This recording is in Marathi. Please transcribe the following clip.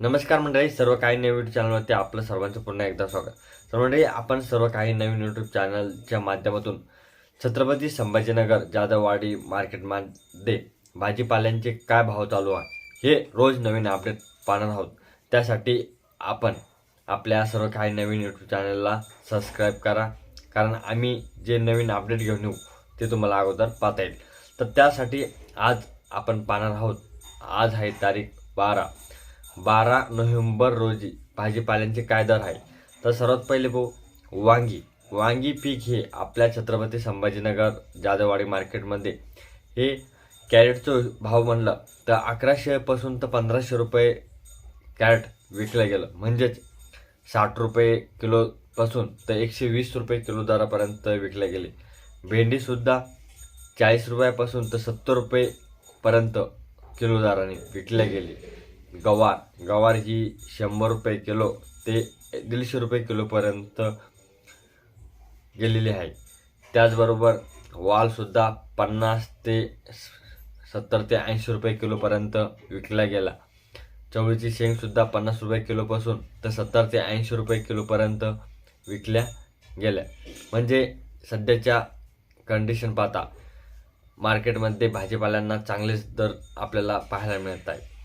नमस्कार मंडळी सर्व काही नवीन यूट्यूब चॅनलवरती आपलं सर्वांचं पुन्हा एकदा स्वागत. तर मंडळी आपण सर्व काही नवीन यूट्यूब चॅनलच्या माध्यमातून छत्रपती संभाजीनगर जाधववाडी मार्केटमध्ये भाजीपाल्यांचे काय भाव चालू आहे हे रोज नवीन अपडेट पाहणार आहोत. त्यासाठी आपण आपल्या सर्व काही नवीन यूट्यूब चॅनलला सबस्क्राईब करा कारण आम्ही जे नवीन अपडेट घेऊन येऊ ते तुम्हाला अगोदर पाहता येईल. तर त्यासाठी आज आपण पाहणार आहोत आज आहे तारीख बारा बारा नोव्हेंबर रोजी भाजीपाल्यांचे काय दर आहे? तर सर्वात पहिले भाऊ वांगी. वांगी पीक हे आपल्या छत्रपती संभाजीनगर जाधववाडी मार्केटमध्ये हे कॅरेटचं भाव म्हणलं तर अकराशेपासून तर पंधराशे रुपये कॅरेट विकलं गेलं. म्हणजेच साठ रुपये किलोपासून तर एकशे वीस रुपये किलो दरापर्यंत विकले गेले. भेंडीसुद्धा चाळीस रुपयापासून तर सत्तर रुपयेपर्यंत किलो दराने विकले गेले. गवार. गवार ही शंभर रुपये किलो ते दीडशे रुपये किलोपर्यंत गेलेली आहे. त्याचबरोबर वालसुद्धा पन्नास ते सत्तर ते ऐंशी रुपये किलोपर्यंत विकला गेला. चवळीची शेंगसुद्धा पन्नास रुपये किलोपासून तर सत्तर ते ऐंशी रुपये किलोपर्यंत विकल्या गेल्या. म्हणजे सध्याच्या कंडिशन पाहता मार्केटमध्ये भाजीपाल्यांना चांगलेच दर आपल्याला पाहायला मिळत आहे.